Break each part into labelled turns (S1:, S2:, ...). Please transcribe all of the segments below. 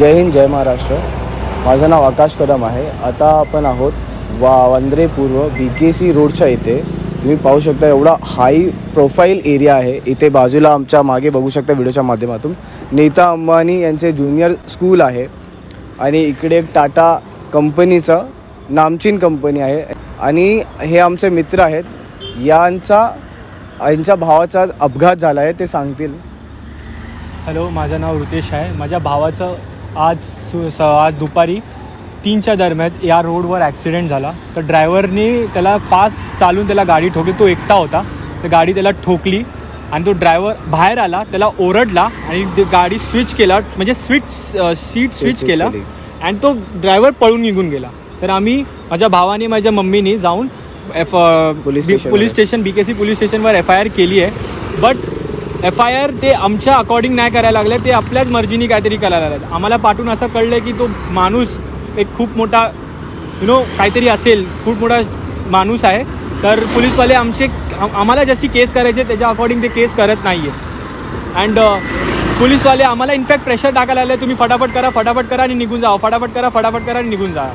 S1: जय हिंद जय महाराष्ट्र. माझं नाव आकाश कदम आहे. आता आपण आहोत वा वांद्रे पूर्व बी के सी रोडच्या इथे. तुम्ही पाहू शकता एवढा हाय प्रोफाईल एरिया आहे. इथे बाजूला आमच्या मागे बघू शकता व्हिडिओच्या माध्यमातून. नीता अंबानी यांचे ज्युनियर स्कूल आहे. आणि इकडे एक टाटा कंपनीचं नामचीन कंपनी आहे. आणि हे आमचे मित्र आहेत. यांचा यांच्या भावाचा अपघात झाला आहे ते सांगतील.
S2: हॅलो माझं नाव रुतेश आहे. माझ्या भावाचं आज सु स आज दुपारी तीनच्या दरम्यान या रोडवर ॲक्सिडेंट झाला. तर ड्रायव्हरनी त्याला फास्ट चालून त्याला गाडी ठोकली. तो एकटा होता. तर गाडी त्याला ठोकली आणि तो ड्रायव्हर बाहेर आला. त्याला ओरडला आणि ते गाडी स्विच केला. म्हणजे स्विच सीट स्विच केला. आणि तो ड्रायव्हर पळून निघून गेला. तर आम्ही माझ्या भावाने माझ्या मम्मीनी जाऊन F
S1: police.
S2: Police station B K C police स्टेशनवर एफ आय आर केली आहे. बट एफ आय आर ते आमच्या अकॉर्डिंग नाही करायला लागले ते आपल्याच मर्जीने काहीतरी करायला लागले. आम्हाला पाठवून असं कळलं की तो माणूस एक खूप मोठा यु नो काहीतरी असेल खूप मोठा माणूस आहे. तर पोलीसवाले आमचे आम्हाला जशी केस करायची त्याच्या अकॉर्डिंग ते केस करत नाही आहे अँड uh, पोलीसवाले आम्हाला इनफॅक्ट प्रेशर टाकायला लागले तुम्ही फटाफट करा फटाफट करा आणि निघून जा फटाफट करा फटाफट करा आणि निघून जा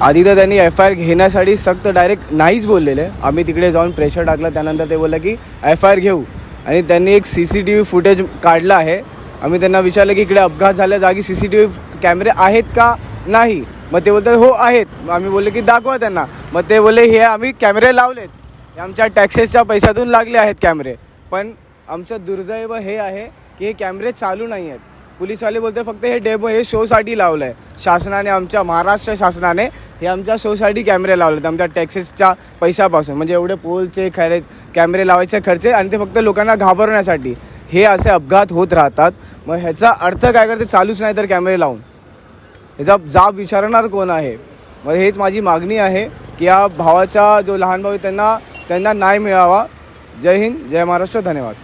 S1: आधी तर त्यांनी एफ आय आर घेण्यासाठी सक्त डायरेक्ट नाहीच बोललेले. आम्ही तिकडे जाऊन प्रेशर टाकलं त्यानंतर ते बोललं की एफ आय आर घेऊ. आणि त्यांनी एक C C T V footage काढलं आहे. आम्ही त्यांना विचारलं की इकडे अपघात झाल्या जागी सी सी टी व्ही कॅमेरे आहेत का नाही? मग ते बोलतात हो आहेत. मग आम्ही बोलले की दाखवा त्यांना. मग ते बोलले हे आम्ही कॅमेरे लावलेत. हे आमच्या टॅक्सेसच्या पैशातून लागले आहेत कॅमेरे. पण आमचं दुर्दैव हे आहे की हे कॅमेरे चालू नाही आहेत. पोलीसवाले बोलते फक्त हे डेबो हे शोसाठी लावलं आहे शासनाने आमच्या महाराष्ट्र शासनाने हे आमच्या शोसाठी कॅमेरे लावले आहेत आमच्या टॅक्सेसच्या पैशापासून. म्हणजे एवढे पोलचे खरे कॅमेरे लावायचे खर्च आणि ते फक्त लोकांना घाबरण्यासाठी. हे असे अपघात होत राहतात. मग ह्याचा अर्थ काय करते? चालूच नाही तर कॅमेरे लावून. ह्याचा जाब विचारणार कोण आहे? मग हेच माझी मागणी आहे की या भावाचा जो लहान भाऊ आहे त्यांना त्यांना न्याय मिळावा. जय हिंद जय महाराष्ट्र धन्यवाद.